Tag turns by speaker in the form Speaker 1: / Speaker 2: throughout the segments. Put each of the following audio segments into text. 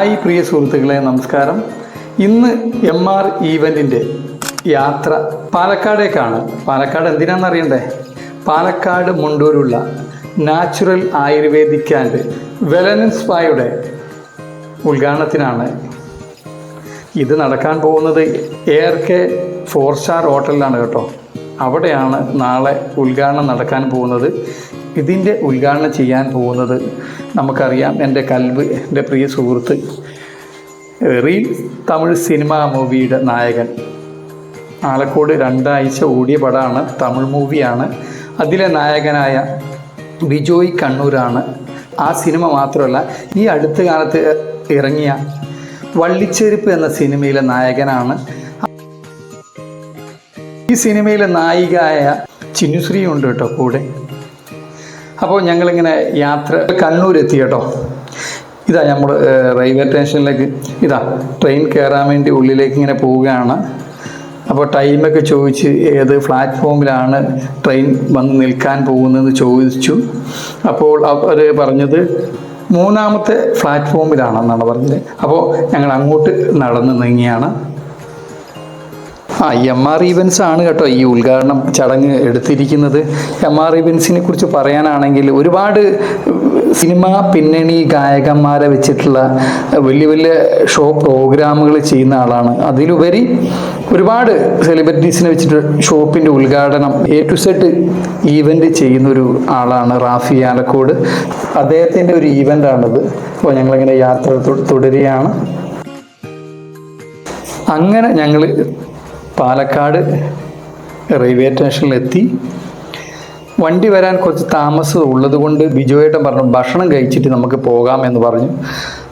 Speaker 1: Hi പ്രിയ സുഹൃത്തുക്കളെ നമസ്കാരം. ഇന്ന് എം ആർ ഈവന്റിന്റെ യാത്ര പാലക്കാടേക്കാണ്. പാലക്കാട് എന്തിനാണെന്ന് അറിയണ്ടേ? പാലക്കാട് മുണ്ടൂരുള്ള നാച്ചുറൽ ആയുർവേദിക് ആൻഡ് വെലനൻസ്പായുടെ ഉദ്ഘാടനത്തിനാണ് ഇത് നടക്കാൻ പോകുന്നത്. എയർ കെ ഫോർ സ്റ്റാർ ഹോട്ടലിലാണ് കേട്ടോ. അവിടെയാണ് നാളെ ഉദ്ഘാടനം നടക്കാൻ പോകുന്നത്. ഇതിന്റെ ഉദ്ഘാടനം ചെയ്യാൻ പോകുന്നത് നമുക്കറിയാം എന്റെ കൽബ് എന്റെ പ്രിയ സുഹൃത്ത് റീൽ തമിഴ് സിനിമ മൂവിയുടെ നായകൻ. ആലക്കോട് രണ്ടാഴ്ച ഓടിയ പടമാണ് തമിഴ് മൂവിയാണ്. അതിലെ നായകനായ ബിജോയ് കണ്ണൂരാണ്. ആ സിനിമ മാത്രമല്ല ഈ അടുത്ത കാലത്ത് ഇറങ്ങിയ വള്ളിച്ചെരുപ്പ് എന്ന സിനിമയിലെ നായകനാണ്. ഈ സിനിമയിലെ നായികയായ ചിന്നുശ്രീ ഉണ്ട് കേട്ടോ കൂടെ. അപ്പോൾ ഞങ്ങളിങ്ങനെ യാത്ര കണ്ണൂർ എത്തി കേട്ടോ ഇതാ നമ്മൾ റെയിൽവേ സ്റ്റേഷനിലേക്ക് ഇതാ ട്രെയിൻ കയറാൻ വേണ്ടി ഉള്ളിലേക്ക് ഇങ്ങനെ പോവുകയാണ്. അപ്പോൾ ടൈമൊക്കെ ചോദിച്ച് ഏത് പ്ലാറ്റ്ഫോമിലാണ് ട്രെയിൻ വന്ന് നിൽക്കാൻ പോകുന്നതെന്ന് ചോദിച്ചു. അപ്പോൾ അവർ പറഞ്ഞത് മൂന്നാമത്തെ പ്ലാറ്റ്ഫോമിലാണെന്നാണ് പറഞ്ഞത്. അപ്പോൾ ഞങ്ങൾ അങ്ങോട്ട് നടന്ന് നീങ്ങിയാണ്. ആ എം ആർ ഇവൻസ് ആണ് കേട്ടോ ഈ ഉദ്ഘാടനം ചടങ്ങ് എടുത്തിരിക്കുന്നത്. എം ആർ ഇവൻസിനെ കുറിച്ച് പറയാനാണെങ്കിൽ ഒരുപാട് സിനിമ പിന്നണി ഗായകന്മാരെ വെച്ചിട്ടുള്ള വലിയ വലിയ ഷോ പ്രോഗ്രാമുകൾ ചെയ്യുന്ന ആളാണ്. അതിലുപരി ഒരുപാട് സെലിബ്രിറ്റീസിനെ വെച്ചിട്ട് ഷോപ്പിന്റെ ഉദ്ഘാടനം എ ടു സെഡ് ഈവന്റ് ചെയ്യുന്നൊരു ആളാണ് റാഫി ആലക്കോട്. അദ്ദേഹത്തിന്റെ ഒരു ഈവന്റാണിത് അപ്പോൾ ഞങ്ങളിങ്ങനെ യാത്ര തുടരുകയാണ്. അങ്ങനെ ഞങ്ങൾ പാലക്കാട് റെയിൽവേ സ്റ്റേഷനിലെത്തി വണ്ടി വരാൻ കുറച്ച് താമസം ഉള്ളതുകൊണ്ട് ബിജുവേട്ടൻ പറഞ്ഞു ഭക്ഷണം കഴിച്ചിട്ട് നമുക്ക് പോകാം എന്ന് പറഞ്ഞു.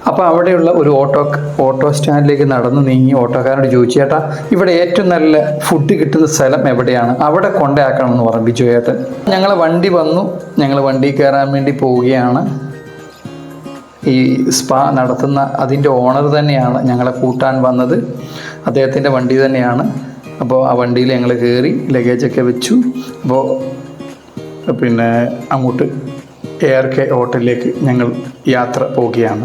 Speaker 1: അപ്പോൾ അവിടെയുള്ള ഒരു ഓട്ടോ ഓട്ടോ സ്റ്റാൻഡിലേക്ക് നടന്നു നീങ്ങി ഓട്ടോക്കാരനോട് ചോദിച്ചു ചേട്ടാ ഇവിടെ ഏറ്റവും നല്ല ഫുഡ് കിട്ടുന്ന സ്ഥലം എവിടെയാണ്? അവിടെ കൊണ്ടാക്കണം എന്ന് പറഞ്ഞു ബിജുവേട്ടൻ. ഞങ്ങൾ വണ്ടി വന്നു. ഞങ്ങൾ വണ്ടി കയറാൻ വേണ്ടി പോവുകയാണ്. ഈ സ്പാ നടത്തുന്ന അതിന്റെ ഓണർ തന്നെയാണ് ഞങ്ങളെ കൂട്ടാൻ വന്നത്. അദ്ദേഹത്തിന്റെ വണ്ടി തന്നെയാണ്. അപ്പോൾ ആ വണ്ടിയിൽ ഞങ്ങൾ കയറി ലഗേജൊക്കെ വെച്ചു. അപ്പോൾ പിന്നെ അങ്ങോട്ട് എയർ കെ ഹോട്ടലിലേക്ക് ഞങ്ങൾ യാത്ര പോവുകയാണ്.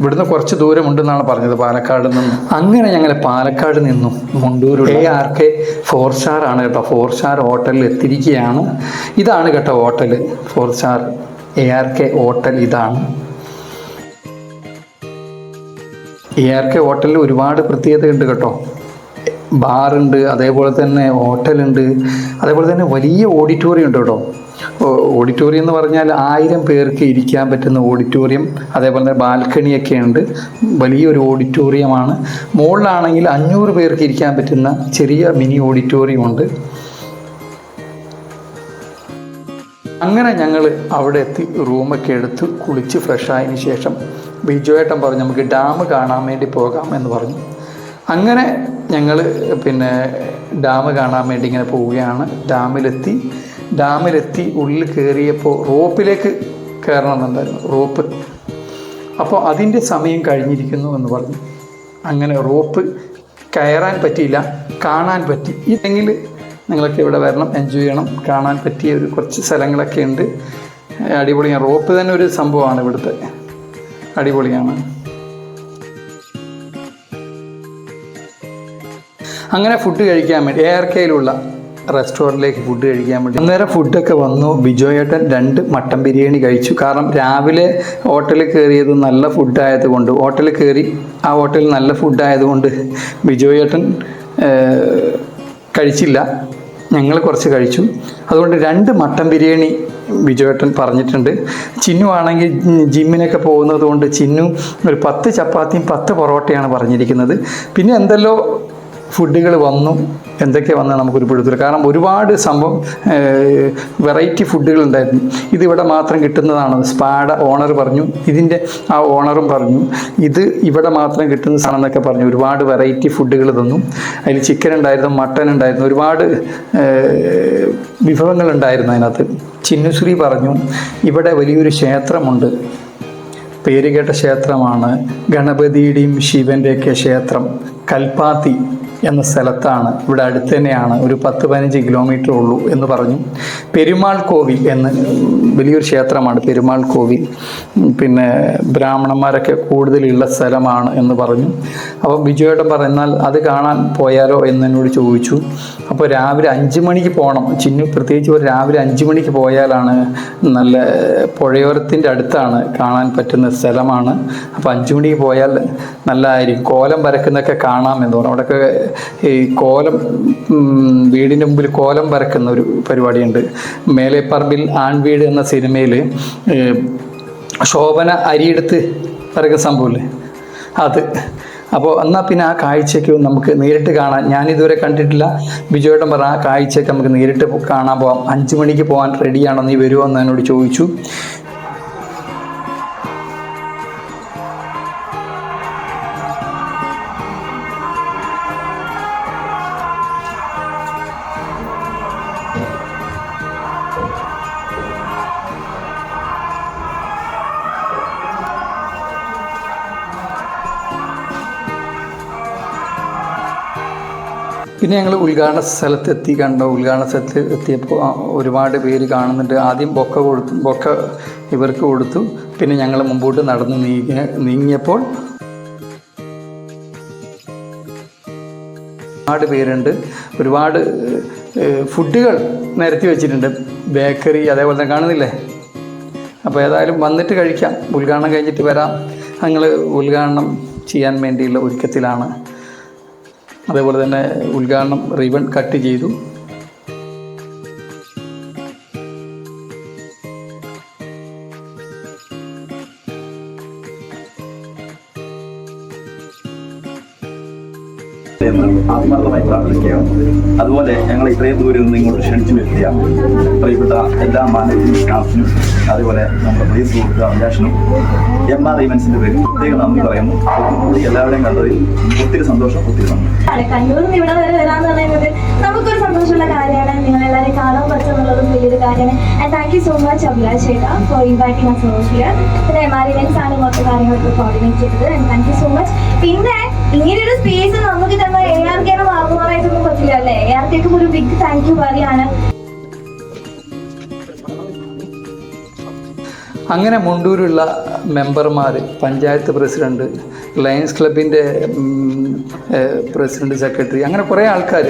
Speaker 1: ഇവിടുന്ന് കുറച്ച് ദൂരമുണ്ടെന്നാണ് പറഞ്ഞത് പാലക്കാട് നിന്ന്. അങ്ങനെ ഞങ്ങൾ പാലക്കാട് നിന്നും Mundur A R K four star ആണ് കേട്ടോ. ഫോർ സ്റ്റാർ ഹോട്ടലിൽ എത്തിയിരിക്കുകയാണ്. ഇതാണ് കേട്ടോ hotel four star A R K hotel ഇതാണ്. എ ആർ കെ ഹോട്ടലിൽ ഒരുപാട് പ്രത്യേകതയുണ്ട് കേട്ടോ. ബാറുണ്ട് അതേപോലെ തന്നെ ഹോട്ടലുണ്ട് അതേപോലെ തന്നെ വലിയ ഓഡിറ്റോറിയം ഉണ്ട് കേട്ടോ. ഓഡിറ്റോറിയം എന്ന് പറഞ്ഞാൽ ആയിരം പേർക്ക് ഇരിക്കാൻ പറ്റുന്ന ഓഡിറ്റോറിയം അതേപോലെ തന്നെ ബാൽക്കണിയൊക്കെ ഉണ്ട്. വലിയൊരു ഓഡിറ്റോറിയമാണ്. മുകളിലാണെങ്കിൽ അഞ്ഞൂറ് പേർക്ക് ഇരിക്കാൻ പറ്റുന്ന ചെറിയ മിനി ഓഡിറ്റോറിയം ഉണ്ട്. അങ്ങനെ ഞങ്ങൾ അവിടെ എത്തി റൂമൊക്കെ എടുത്ത് കുളിച്ച് ഫ്രഷായതിനു ശേഷം ബിജോയേട്ടൻ പറഞ്ഞു നമുക്ക് ഡാം കാണാൻ വേണ്ടി പോകാം എന്ന് പറഞ്ഞു. അങ്ങനെ ഞങ്ങൾ പിന്നെ ഡാം കാണാൻ വേണ്ടി ഇങ്ങനെ പോവുകയാണ്. ഡാമിലെത്തി. ഡാമിലെത്തി ഉള്ളിൽ കയറിയപ്പോൾ റോപ്പിലേക്ക് കയറണമെന്നുണ്ടായിരുന്നു റോപ്പ്. അപ്പോൾ അതിന്റെ സമയം കഴിഞ്ഞിരിക്കുന്നു എന്ന് പറഞ്ഞു. അങ്ങനെ റോപ്പ് കയറാൻ പറ്റിയില്ല കാണാൻ പറ്റി. ഇതെങ്കിൽ നിങ്ങളൊക്കെ ഇവിടെ വരണം എൻജോയ് ചെയ്യണം. കാണാൻ പറ്റിയ ഒരു കുറച്ച് സ്ഥലങ്ങളൊക്കെ ഉണ്ട്. അടിപൊളിയാണ്. റോപ്പ് തന്നെ ഒരു സംഭവമാണ് ഇവിടുത്തെ. അടിപൊളിയാണ്. അങ്ങനെ ഫുഡ് കഴിക്കാൻ വേണ്ടി എയർ കെയിലുള്ള റെസ്റ്റോറന്റിലേക്ക് ഫുഡ് കഴിക്കാൻ വേണ്ടി അന്നേരം ഫുഡൊക്കെ വന്നു. ബിജോയേട്ടൻ രണ്ട് മട്ടൻ ബിരിയാണി കഴിച്ചു. കാരണം രാവിലെ ഹോട്ടലിൽ കയറിയത് നല്ല ഫുഡായത് കൊണ്ട് ഹോട്ടലിൽ കയറി ആ ഹോട്ടലിൽ നല്ല ഫുഡായതുകൊണ്ട് ബിജോയേട്ടൻ കഴിച്ചില്ല. ഞങ്ങൾ കുറച്ച് കഴിച്ചു. അതുകൊണ്ട് രണ്ട് മട്ടൻ ബിരിയാണി ബിജുവേട്ടൻ പറഞ്ഞിട്ടുണ്ട്. ചിന്നു ആണെങ്കിൽ ജിമ്മിനൊക്കെ പോകുന്നത് കൊണ്ട് ചിന്നു ഒരു പത്ത് ചപ്പാത്തിയും പത്ത് പൊറോട്ടയാണ് പറഞ്ഞിരിക്കുന്നത്. പിന്നെ എന്തെല്ലോ ഫുഡുകൾ വന്നു. എന്തൊക്കെ വന്നാൽ നമുക്കൊരു പിടുത്തില്ല കാരണം ഒരുപാട് സംഭവം വെറൈറ്റി ഫുഡുകൾ ഉണ്ടായിരുന്നു. ഇതിവിടെ മാത്രം കിട്ടുന്നതാണ്. സ്പാഡ ഓണർ പറഞ്ഞു. ഇതിന്റെ ആ ഓണറും പറഞ്ഞു. ഇത് ഇവിടെ മാത്രം കിട്ടുന്ന കിട്ടുന്നതാണെന്നൊക്കെ പറഞ്ഞു. ഒരുപാട് വെറൈറ്റി ഫുഡുകൾ തന്നു. അതിൽ ചിക്കൻ ഉണ്ടായിരുന്നു മട്ടൻ ഉണ്ടായിരുന്നു. ഒരുപാട് വിഭവങ്ങൾ ഉണ്ടായിരുന്നു അതിനകത്ത്. ചിന്നുശ്രീ പറഞ്ഞു ഇവിടെ വലിയൊരു ക്ഷേത്രമുണ്ട്. പേരുകേട്ട ക്ഷേത്രമാണ് ഗണപതിയുടെയും ശിവന്റെയൊക്കെ ക്ഷേത്രം. കൽപ്പാത്തി. എന്ന സ്ഥലത്താണ്. ഇവിടെ അടുത്ത് തന്നെയാണ് ഒരു പത്ത് പതിനഞ്ച് കിലോമീറ്റർ ഉള്ളൂ എന്ന് പറഞ്ഞു. പെരുമാൾ കോവിൽ എന്ന് വലിയൊരു ക്ഷേത്രമാണ് പെരുമാൾ കോവിൽ. പിന്നെ ബ്രാഹ്മണന്മാരൊക്കെ കൂടുതലുള്ള സ്ഥലമാണ് എന്ന് പറഞ്ഞു. അപ്പോൾ ബിജുവേട്ടൻ പറഞ്ഞാൽ അത് കാണാൻ പോയാലോ? എന്ന് എന്നോട് ചോദിച്ചു. അപ്പോൾ രാവിലെ അഞ്ച് മണിക്ക് പോകണം. ചിന്നു പ്രത്യേകിച്ച് ഒരു രാവിലെ അഞ്ച് മണിക്ക് പോയാലാണ് നല്ല പുഴയോരത്തിന്റെ അടുത്താണ് കാണാൻ പറ്റുന്ന സ്ഥലമാണ്. അപ്പോൾ അഞ്ച് മണിക്ക് പോയാൽ നല്ലതായിരിക്കും കോലം വരക്കുന്നൊക്കെ കാണാമെന്ന് പറഞ്ഞു. അവിടെയൊക്കെ ഈ കോലം വീടിന്റെ മുമ്പിൽ കോലം വരക്കുന്ന ഒരു പരിപാടിയുണ്ട്. മേലെപ്പറമ്പിൽ ആൺവീട് എന്ന സിനിമയിൽ ശോഭന അരിയെടുത്ത് വരക്കുന്ന സംഭവമില്ലേ? അത്. അപ്പോൾ എന്നാൽ പിന്നെ ആ കാഴ്ചയ്ക്ക് നമുക്ക് നേരിട്ട് കാണാൻ ഞാനിതുവരെ കണ്ടിട്ടില്ല. ബിജുവേട്ടൻ പറഞ്ഞ ആ കാഴ്ചയ്ക്ക് നമുക്ക് നേരിട്ട് കാണാൻ പോകാം അഞ്ച് മണിക്ക് പോകാൻ റെഡിയാണോ നീ വരുമോ എന്ന് എന്നോട് ചോദിച്ചു. പിന്നെ ഞങ്ങൾ ഉദ്ഘാടന സ്ഥലത്തെത്തി കണ്ട? ഉദ്ഘാടന സ്ഥലത്ത് എത്തിയപ്പോൾ ഒരുപാട് പേര് കാണുന്നുണ്ട്. ആദ്യം ബൊക്ക കൊടുത്തു ബൊക്ക ഇവർക്ക് കൊടുത്തു. പിന്നെ ഞങ്ങൾ മുമ്പോട്ട് നടന്ന് നീങ്ങിയ നീങ്ങിയപ്പോൾ ഒരുപാട് പേരുണ്ട്. ഒരുപാട് ഫുഡുകൾ നിരത്തി വെച്ചിട്ടുണ്ട്. ബേക്കറി അതേപോലെ തന്നെ കാണുന്നില്ലേ? അപ്പോൾ ഏതായാലും വന്നിട്ട് കഴിക്കാം. ഉദ്ഘാടനം കഴിഞ്ഞിട്ട് വരാം. ഞങ്ങൾ ഉദ്ഘാടനം ചെയ്യാൻ വേണ്ടിയുള്ള ഒരുക്കത്തിലാണ്. അതേപോലെ തന്നെ ഉദ്ഘാടനം റിബൺ കട്ട് ചെയ്തു.
Speaker 2: എന്ന് ആത്മാർത്ഥമായി പ്രാർത്ഥിക്കുകയാണ് അതുപോലെ ഞങ്ങൾ ഇത്രയും ദൂരം നിന്ന് ഇങ്ങോട്ട് ക്ഷണിച്ചു വരുത്തിയ പ്രിയപ്പെട്ട എല്ലാ മാനേജിംഗ് സ്റ്റാഫിനും അതുപോലെ നമ്മുടെ പ്രിയ സുഹൃത്ത് അഭിലാഷനും എം ആർ ഇവൻസിന്റെ പേര് പ്രത്യേകം നന്ദി പറയുന്നു. കൂടി എല്ലാവരെയും കണ്ടതിൽ ഒത്തിരി സന്തോഷം ഒത്തിരി നന്ദി.
Speaker 3: കണ്ണൂരിൽ വരെ സന്തോഷമുള്ള കാര്യമാണ്. നിങ്ങൾ കാണാൻ കാര്യമാണ്. And so much for inviting us here പിന്നെ എം കോർഡിനേറ്റ് സോ മച്ച് പിന്നെ ഇങ്ങനൊരു സ്പേസ് നമുക്ക് തന്നെ എ ആർ കെനെ മാറുമാറായിട്ടൊന്നും പറ്റില്ല അല്ലേ? എ ആർ കെക്കും ഒരു ബിഗ് താങ്ക് യു പറയാണ്.
Speaker 1: അങ്ങനെ മുണ്ടൂരുള്ള മെമ്പർമാർ പഞ്ചായത്ത് പ്രസിഡന്റ് ലയൻസ് ക്ലബിന്റെ പ്രസിഡന്റ് സെക്രട്ടറി അങ്ങനെ കുറേ ആൾക്കാർ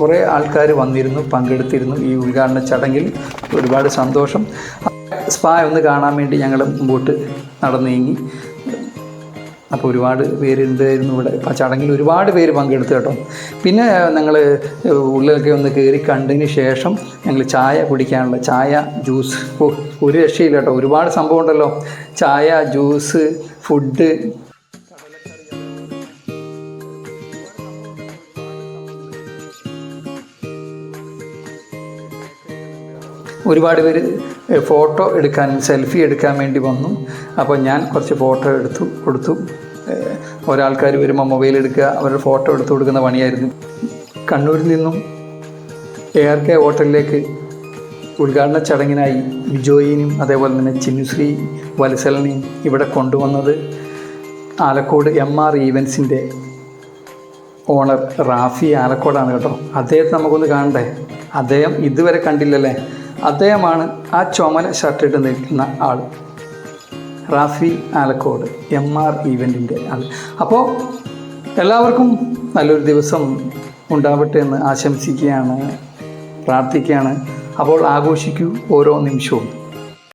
Speaker 1: കുറേ ആൾക്കാർ വന്നിരുന്നു പങ്കെടുത്തിരുന്നു ഈ ഉദ്ഘാടന ചടങ്ങിൽ. ഒരുപാട് സന്തോഷം. സ്പാ ഒന്ന് കാണാൻ വേണ്ടി ഞങ്ങൾ മുമ്പോട്ട് നടന്നു നീങ്ങി അപ്പോൾ ഒരുപാട് പേരുണ്ടായിരുന്നു ഇവിടെ? ആ ചടങ്ങിൽ ഒരുപാട് പേര് പങ്കെടുത്തു കേട്ടോ. പിന്നെ ഞങ്ങൾ ഉള്ളിലൊക്കെ ഒന്ന് കയറി കണ്ടതിന് ശേഷം ഞങ്ങൾ ചായ കുടിക്കാനുള്ള ചായ ജ്യൂസ് ഒരു രക്ഷയില്ല കേട്ടോ. ഒരുപാട് സംഭവം ഉണ്ടല്ലോ. ചായ ജ്യൂസ് ഫുഡ് ഒരുപാട് പേര് ഫോട്ടോ എടുക്കാൻ സെൽഫി എടുക്കാൻ വേണ്ടി വന്നു. അപ്പോൾ ഞാൻ കുറച്ച് ഫോട്ടോ എടുത്തു കൊടുത്തു. ഒരാൾക്കാർ വരുമ്പോൾ മൊബൈൽ എടുക്കുക അവരുടെ ഫോട്ടോ എടുത്തു കൊടുക്കുന്ന പണിയായിരുന്നു. കണ്ണൂരിൽ നിന്നും എ ആർ കെ ഹോട്ടലിലേക്ക് ഉദ്ഘാടന ചടങ്ങിനായി ബിജോയിനും അതേപോലെ തന്നെ ചിന്നുശ്രീ വത്സലിനെയും ഇവിടെ കൊണ്ടുവന്നത് ആലക്കോട് എം ആർ ഈവൻസിന്റെ ഓണർ റാഫി ആലക്കോടാണ് കേട്ടോ. അദ്ദേഹത്തെ നമുക്കൊന്ന് കാണണ്ടേ? അദ്ദേഹം ഇതുവരെ കണ്ടില്ലല്ലേ? അദ്ദേഹമാണ് ആ ചുമല ഷർട്ടിട്ട് നിൽക്കുന്ന ആൾ റാഫി ആലക്കോട് എം ആർ ഈവന്റിന്റെ ആൾ അപ്പോൾ എല്ലാവർക്കും നല്ലൊരു ദിവസം ഉണ്ടാവട്ടെ എന്ന് ആശംസിക്കുകയാണ് പ്രാർത്ഥിക്കുകയാണ്. അപ്പോൾ ആഘോഷിക്കൂ ഓരോ നിമിഷവും.